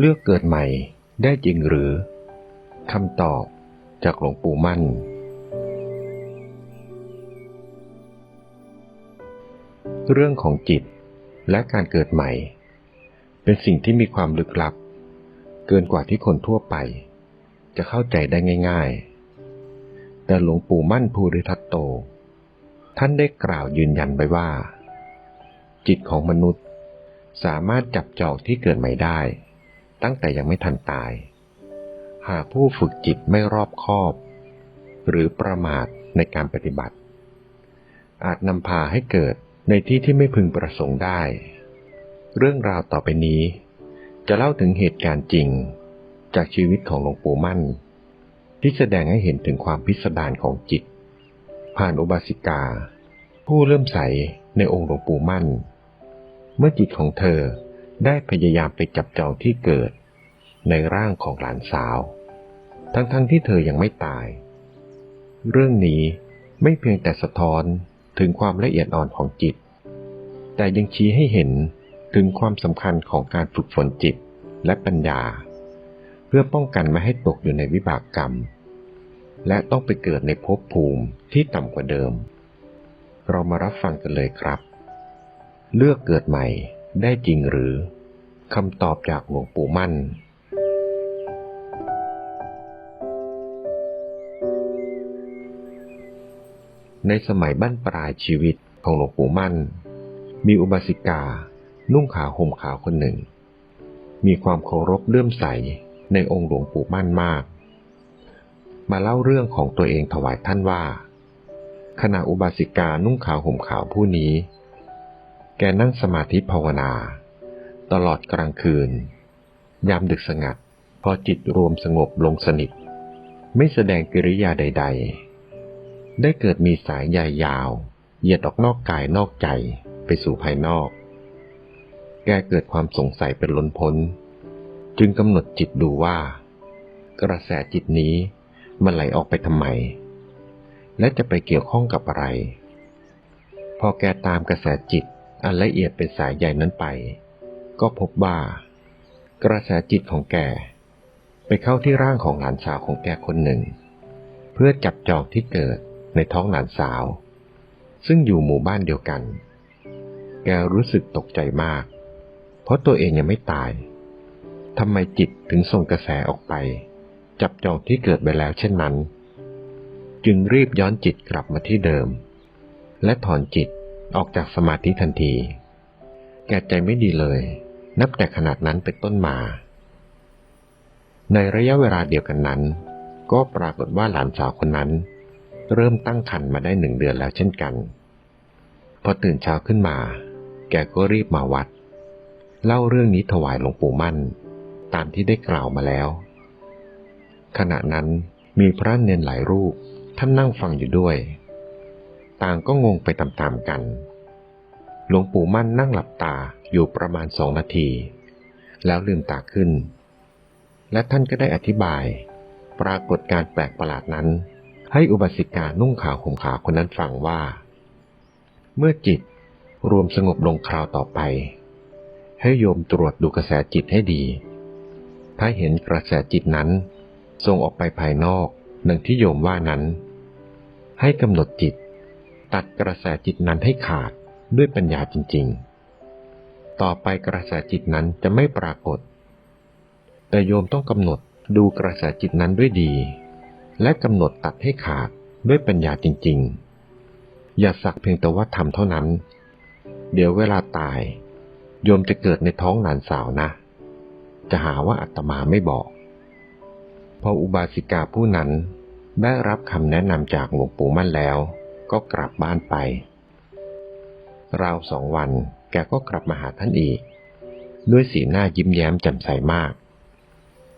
เลือกเกิดใหม่ได้จริงหรือคำตอบจากหลวงปู่มั่น เรื่องของจิตและการเกิดใหม่ เป็นสิ่งที่มีความลึกลับ เกินกว่าที่คนทั่วไป จะเข้าใจได้ง่าย ๆ แต่หลวงปู่มั่นภูริทัตโต ท่านได้กล่าวยืนยันไว้ว่า จิตของมนุษย์สามารถจับจองที่เกิดใหม่ได้ ตั้งแต่ยังไม่ทันตาย หากผู้ฝึกจิตไม่รอบคอบ หรือประมาทในการปฏิบัติ อาจนำพาให้เกิดในที่ที่ไม่พึงประสงค์ได้ เรื่องราวต่อไปนี้ จะเล่าถึงเหตุการณ์จริงจากชีวิตของหลวงปู่มั่น ที่แสดงให้เห็นถึงความพิสดารของจิต ผ่านอุบาสิกา ผู้เริ่มใสในองค์หลวงปู่มั่น เมื่อจิตของเธอ ได้พยายามไปจับจองที่เกิด ในร่างของหลานสาว ทั้งๆทที่เธอยังไม่ตาย เรื่องนี้ไม่เพียงแต่สะท้อนถึงความละเอียดอ่อนของจิต แต่ยังชี้ให้เห็นถึงความสำคัญของการฝึกฝนจิตและปัญญา เพื่อป้องกันไม่ให้ตกอยู่ในวิบากกรรม และต้องไปเกิดในภพภูมิที่ต่ำกว่าเดิม เรามารับฟังกันเลยครับ เลือกเกิดใหม่ ได้จริงหรือคำตอบจากหลวงปู่มั่น ในสมัยบั้นปลายชีวิตของหลวงปู่มั่น มีอุบาสิกา นุ่งขาวห่มขาวคนหนึ่ง มีความเคารพเลื่อมใสในองค์หลวงปู่มั่นมาก มาเล่าเรื่องของตัวเองถวายท่านว่าขณะอุบาสิกานุ่งขาวห่มขาวผู้นี้ แกนั่งสมาธิภาวนา ตลอดกลางคืน ยามดึกสงัด พอจิตรวมสงบลงสนิท ไม่แสดงกิริยาใด ๆ ได้เกิดมีสายใยยาว เหยียดออกนอกกายนอกใจไปสู่ภายนอก แกเกิดความสงสัยเป็นล้นพ้น จึงกำหนดจิตดูว่า กระแสจิตนี้มันไหลออกไปทำไม และจะไปเกี่ยวข้องกับอะไร พอแกตามกระแสจิต อันละเอียดเป็นสายใยนั้นไป ก็พบว่า กระแสจิตของแกไปเข้าที่ร่างของหลานสาวของแกคนหนึ่ง เพื่อจับจองที่เกิดในท้องหลานสาว ซึ่งอยู่หมู่บ้านเดียวกัน แกรู้สึกตกใจมาก เพราะตัวเองยังไม่ตายทำไมจิตถึงส่งกระแสออกไป จับจองที่เกิดไปแล้วเช่นนั้น จึงรีบย้อนจิตกลับมาที่เดิม และถอนจิต ออกจากสมาธิทันที แกใจไม่ดีเลย นับแต่ขนาดนั้นเป็นต้นมา ในระยะเวลาเดียวกันนั้น ก็ปรากฏว่าหลานสาวคนนั้น เริ่มตั้งครรภ์มาได้หนึ่งเดือนแล้วเช่นกัน พอตื่นเช้าขึ้นมา แกก็รีบมาวัด เล่าเรื่องนี้ถวายหลวงปู่มั่น ตามที่ได้กล่าวมาแล้ว ขณะนั้นมีพระเนนหลายรูปท่านนั่งฟังอยู่ด้วย ต่างก็งงไปตามๆกัน หลวงปู่มั่นนั่งหลับตาอยู่ประมาณสองนาที แล้วลืมตาขึ้น และท่านก็ได้อธิบาย ปรากฏการแปลกประหลาดนั้น ให้อุบาสิกานุ่งขาวห่มขาวคนนั้นฟังว่า เมื่อจิตรวมสงบลงคราวต่อไป ให้โยมตรวจดูกระแสจิตให้ดี ถ้าเห็นกระแสจิตนั้นส่งออกไปภายนอกหนึ่งที่โยมว่านั้น ให้กำหนดจิต ตัดกระแสจิตนั้นให้ขาดด้วยปัญญาจริง ๆ ต่อไปกระแสจิตนั้นจะไม่ปรากฏ แต่โยมต้องกำหนดดูกระแสจิตนั้นด้วยดี และกำหนดตัดให้ขาดด้วยปัญญาจริง ๆ อย่าสักเพียงแต่ว่าทำเท่านั้น เดี๋ยวเวลาตาย โยมจะเกิดในท้องหลานสาวนะ จะหาว่าอาตมาไม่บอก พออุบาสิกาผู้นั้นได้รับคำแนะนำจากหลวงปู่มั่นแล้ว ก็กลับบ้านไป ราวสองวันแกก็กลับมาหาท่านอีก ด้วยสีหน้ายิ้มแย้มแจ่มใสมาก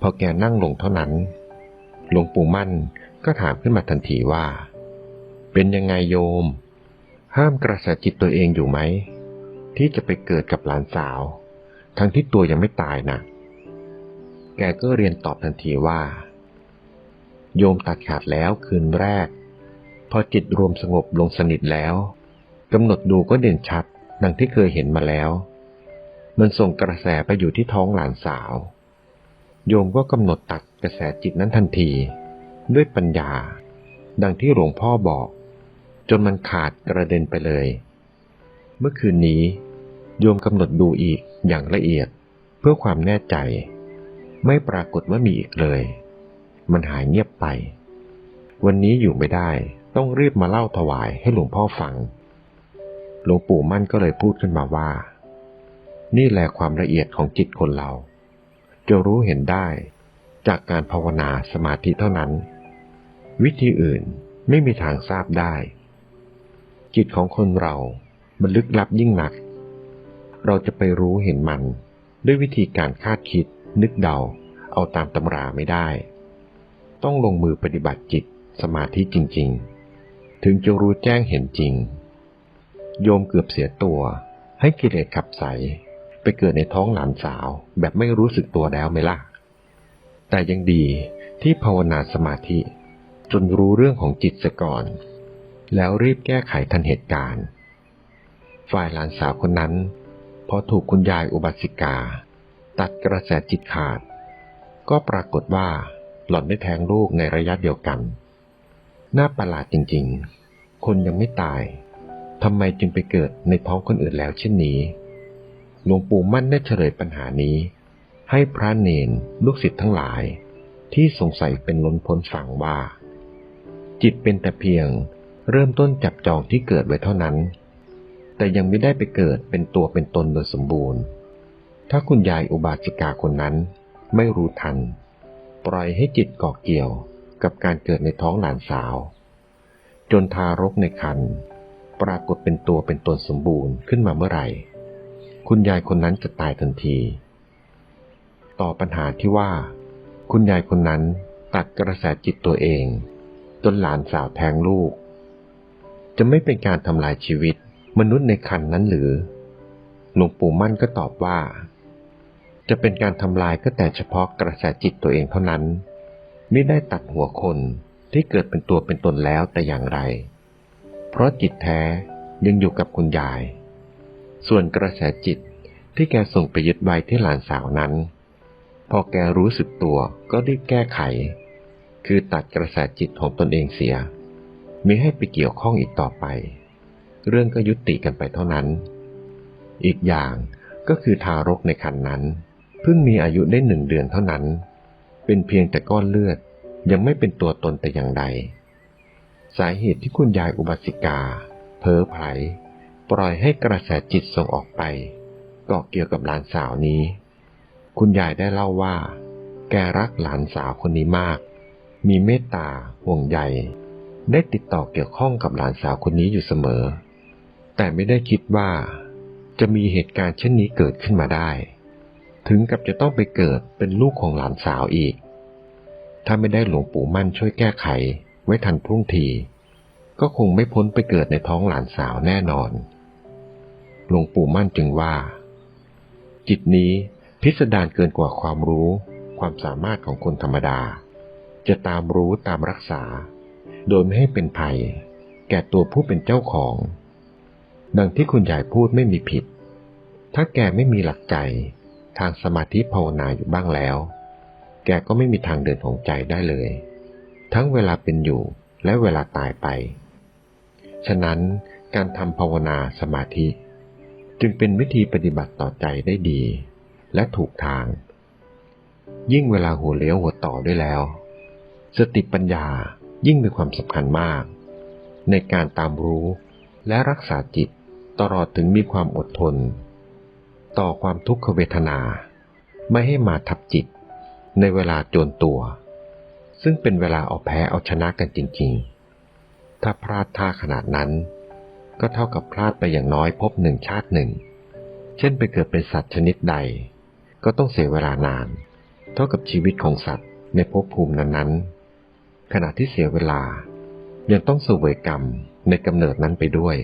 พอแกนั่งลงเท่านั้น หลวงปู่มั่นก็ถามขึ้นมาทันทีว่า เป็นยังไงโยม ห้ามกระแสจิตตัวเองอยู่ไหม ที่จะไปเกิดกับหลานสาว ทั้งที่ตัวยังไม่ตายนะแกก็เรียนตอบทันทีว่า โยมตัดขาดแล้วคืนแรก พอจิตรวมสงบลงสนิทแล้วกำหนดดูก็เด่นชัด ดังที่เคยเห็นมาแล้ว มันส่งกระแสไปอยู่ที่ท้องหลานสาว โยมก็กำหนดตัดกระแสจิตนั้นทันที ด้วยปัญญา ดังที่หลวงพ่อบอก จนมันขาดกระเด็นไปเลย เมื่อคืนนี้ โยมกำหนดดูอีกอย่างละเอียดเพื่อความแน่ใจ ไม่ปรากฏว่ามีอีกเลย มันหายเงียบไป วันนี้อยู่ไม่ได้ ต้องรีบมาเล่าถวายให้หลวงพ่อฟัง หลวงปู่มั่นก็เลยพูดขึ้นมาว่า นี่แหละความละเอียดของจิตคนเรา จะรู้เห็นได้จากการภาวนาสมาธิเท่านั้น วิธีอื่นไม่มีทางทราบได้ จิตของคนเรา มันลึกลับยิ่งหนัก เราจะไปรู้เห็นมัน ด้วยวิธีการคาดคิด นึกเดา เอาตามตำราไม่ได้ ต้องลงมือปฏิบัติจิตสมาธิจริง ๆ ถึงจะรู้แจ้งเห็นจริง โยมเกือบเสียตัว ให้กิเลสขับใส ไปเกิดในท้องหลานสาว แบบไม่รู้สึกตัวแล้วไหมล่ะ แต่ยังดีที่ภาวนาสมาธิ จนรู้เรื่องของจิตเสียก่อน แล้วรีบแก้ไขทันเหตุการณ์ ฝ่ายหลานสาวคนนั้น พอถูกคุณยายอุบาสิกา ตัดกระแสจิตขาด ก็ปรากฏว่าหล่อนได้แทงลูกในระยะเดียวกัน น่าประหลาดจริงๆ คนยังไม่ตายทำไมจึงไปเกิดในท้องคนอื่นแล้วเช่นนี้ หลวงปู่มั่นได้เฉลยปัญหานี้ ให้พระเนนลูกศิษย์ทั้งหลาย ที่สงสัยเป็นล้นพ้นฝังว่า จิตเป็นแต่เพียงเริ่มต้นจับจองที่เกิดไว้เท่านั้น แต่ยังไม่ได้ไปเกิดเป็นตัวเป็นตนโดยสมบูรณ์ ถ้าคุณยายอุบาสิกาคนนั้นไม่รู้ทัน ปล่อยให้จิตเกาะเกี่ยว กับการเกิดในท้องหลานสาว จนทารกในครรภ์ปรากฏเป็นตัวเป็นตนสมบูรณ์ขึ้นมาเมื่อไหร่ คุณยายคนนั้นจะตายทันที ต่อปัญหาที่ว่า คุณยายคนนั้นตัดกระแสจิตตัวเอง จนหลานสาวแทงลูก จะไม่เป็นการทำลายชีวิตมนุษย์ในคันนั้นหรือ หลวงปู่มั่นก็ตอบว่า จะเป็นการทำลายก็แต่เฉพาะกระแสจิตตัวเองเท่านั้น ม่ได้ตัดหัวคนที่เกิดเป็นตัวเป็นตนแล้วแต่อย่างไร เพราะจิตแท้ยังอยู่กับคุณยาย ส่วนกระแสจิตที่แกส่งไปยึดไว้ที่หลานสาวนั้น พอแกรู้สึกตัวก็รีบแก้ไข คือตัดกระแสจิตของตนเองเสียมิให้ไปเกี่ยวข้องอีกต่อไป เรื่องก็ยุติกันไปเท่านั้น อีกอย่างก็คือทารกในครรภ์นั้น เพิ่งมีอายุได้หนึ่งเดือนเท่านั้น เป็นเพียงแต่ก้อนเลือด ยังไม่เป็นตัวตนแต่อย่างใด สาเหตุที่คุณยายอุบาสิกา เพ้อไผลปล่อยให้กระแสจิตส่งออกไปเกาะเกี่ยวกับหลานสาวนี้ คุณยายได้เล่าว่า แกรักหลานสาวคนนี้มาก มีเมตตาห่วงใยได้ติดต่อเกี่ยวข้องกับหลานสาวคนนี้อยู่เสมอ แต่ไม่ได้คิดว่า จะมีเหตุการณ์เช่นนี้เกิดขึ้นมาได้ ถึงกับจะต้องไปเกิดเป็นลูกของหลานสาวอีก ถ้าไม่ได้หลวงปู่มั่นช่วยแก้ไขไว้ทันพรุ่งที ก็คงไม่พ้นไปเกิดในท้องหลานสาวแน่นอน หลวงปู่มั่นจึงว่า จิตนี้พิสดารเกินกว่าความรู้ ความสามารถของคนธรรมดา จะตามรู้ตามรักษา โดยไม่ให้เป็นภัย แก่ตัวผู้เป็นเจ้าของ ดังที่คุณยายพูดไม่มีผิด ถ้าแกไม่มีหลักใจ ทางสมาธิภาวนาอยู่บ้างแล้ว แกก็ไม่มีทางเดินของใจได้เลย ทั้งเวลาเป็นอยู่และเวลาตายไป ฉะนั้นการทำภาวนาสมาธิ จึงเป็นวิธีปฏิบัติต่อใจได้ดี และถูกทาง ยิ่งเวลาหัวเลี้ยวหัวต่อด้วยแล้ว สติปัญญายิ่งมีความสำคัญมาก ในการตามรู้และรักษาจิตตลอดถึงมีความอดทน ต่อความทุกขเวทนา ไม่ให้มาทับจิต ในเวลาโจรตัว ซึ่งเป็นเวลาเอาแพ้เอาชนะกันจริงๆ ถ้าพลาดท่าขนาดนั้น ก็เท่ากับพลาดไปอย่างน้อยพบหนึ่งชาติหนึ่ง เช่นไปเกิดเป็นสัตว์ชนิดใด ก็ต้องเสียเวลานาน เท่ากับชีวิตของสัตว์ในภพภูมินั้นๆ ขณะที่เสียเวลา ยังต้องเสวยกรรมในกำเนิดนั้นไปด้วย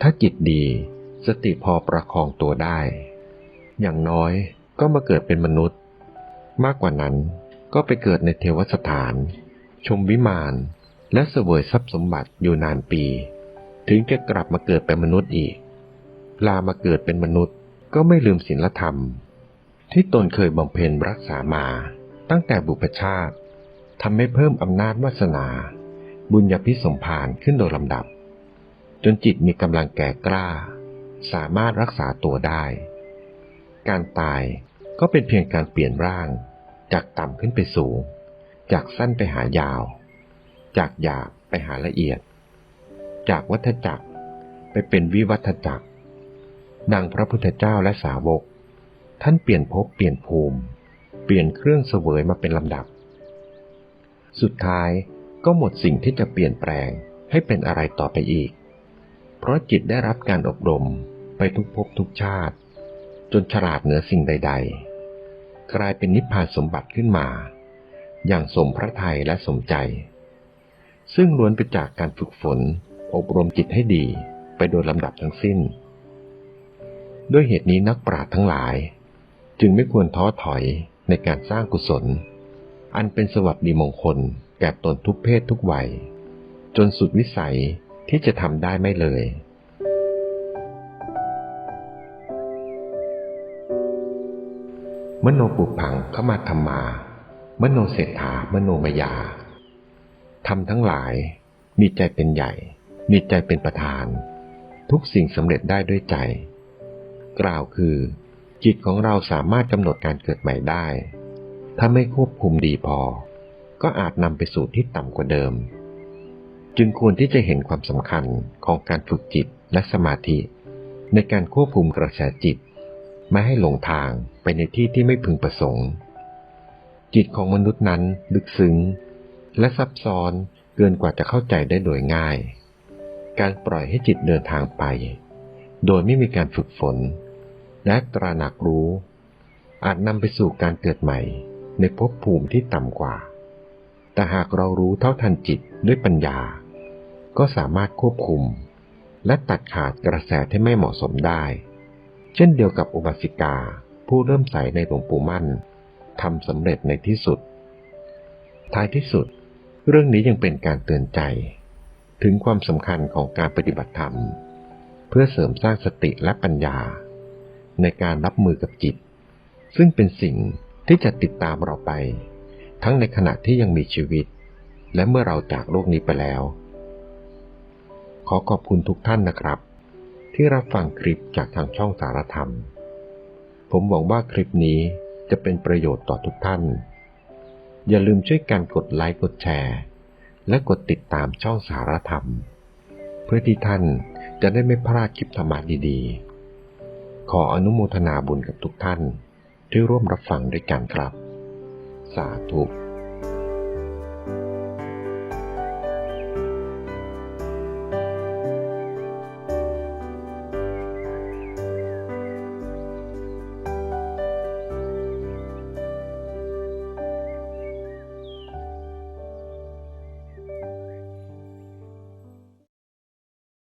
ถ้าจิตดี สติพอประคองตัวได้ อย่างน้อยก็มาเกิดเป็นมนุษย์ มากกว่านั้นก็ไปเกิดในเทวสถาน ชมวิมานและเสวยทรัพย์สมบัติอยู่นานปี ถึงจะกลับมาเกิดเป็นมนุษย์อีก ลามาเกิดเป็นมนุษย์ก็ไม่ลืมศีลธรรม ที่ตนเคยบำเพ็ญรักษามาตั้งแต่บุพชาติทำให้เพิ่มอำนาจวาสนา บุญญาภิสมภารขึ้นโดยลำดับ จนจิตมีกำลังแก่กล้า สามารถรักษาตัวได้ การตายก็เป็นเพียงการเปลี่ยนร่าง จากต่ำขึ้นไปสูง จากสั้นไปหายาว จากหยาบไปหาละเอียด จากวัฏจักรไปเป็นวิวัฏจักร ดังพระพุทธเจ้าและสาวก ท่านเปลี่ยนภพเปลี่ยนภูมิ เปลี่ยนเครื่องเสวยมาเป็นลำดับ สุดท้ายก็หมดสิ่งที่จะเปลี่ยนแปลงให้เป็นอะไรต่อไปอีก เพราะจิตได้รับการอบรม ทุกภพทุกชาติ จนฉลาดเหนือสิ่งใด ๆ กลายเป็นนิพพานสมบัติขึ้นมา อย่างสมพระทัยและสมใจ ซึ่งล้วนไปจากการฝึกฝน อบรมจิตให้ดีไปโดยลำดับทั้งสิ้น ด้วยเหตุนี้นักปราชญ์ทั้งหลาย จึงไม่ควรท้อถอยในการสร้างกุศล อันเป็นสวัสดีมงคลแก่ตนทุกเพศทุกวัย จนสุดวิสัยที่จะทำได้ไม่เลย มโนปุพังเข้ามาธรรมา มโนเศรษฐามโนมยาทำทั้งหลาย มีใจเป็นใหญ่ มีใจเป็นประธาน ทุกสิ่งสำเร็จได้ด้วยใจ กล่าวคือ จิตของเราสามารถกำหนดการเกิดใหม่ได้ ถ้าไม่ควบคุมดีพอ ก็อาจนำไปสู่ที่ต่ำกว่าเดิม จึงควรที่จะเห็นความสำคัญของการฝึกจิตและสมาธิ ในการควบคุมกระแสจิต ไม่ให้หลงทางไปในที่ที่ไม่พึงประสงค์ จิตของมนุษย์นั้นลึกซึ้ง และซับซ้อนเกินกว่าจะเข้าใจได้โดยง่าย การปล่อยให้จิตเดินทางไป โดยไม่มีการฝึกฝน และตระหนักรู้ อาจนำไปสู่การเกิดใหม่ในภพภูมิที่ต่ำกว่า แต่หากเรารู้เท่าทันจิตด้วยปัญญา ก็สามารถควบคุม และตัดขาดกระแสที่ไม่เหมาะสมได้ เช่นเดียวกับอุบาสิกา ผู้เริ่มใสในหลวงปู่มั่นทำสำเร็จในที่สุด ท้ายที่สุด เรื่องนี้ยังเป็นการเตือนใจ ถึงความสำคัญของการปฏิบัติธรรม เพื่อเสริมสร้างสติและปัญญา ในการรับมือกับจิต ซึ่งเป็นสิ่งที่จะติดตามเราไป ทั้งในขณะที่ยังมีชีวิต และเมื่อเราจากโลกนี้ไปแล้ว ขอขอบคุณทุกท่านนะครับ ที่รับฟังคลิปจากทางช่องสารธรรม ผมหวังว่าคลิปนี้จะเป็นประโยชน์ต่อทุกท่าน อย่าลืมช่วยกันกดไลค์กดแชร์ และกดติดตามช่องสารธรรม เพื่อที่ท่านจะได้ไม่พลาดคลิปธรรมะดีๆ ขออนุโมทนาบุญกับทุกท่านที่ร่วมรับฟังด้วยกันครับ สาธุ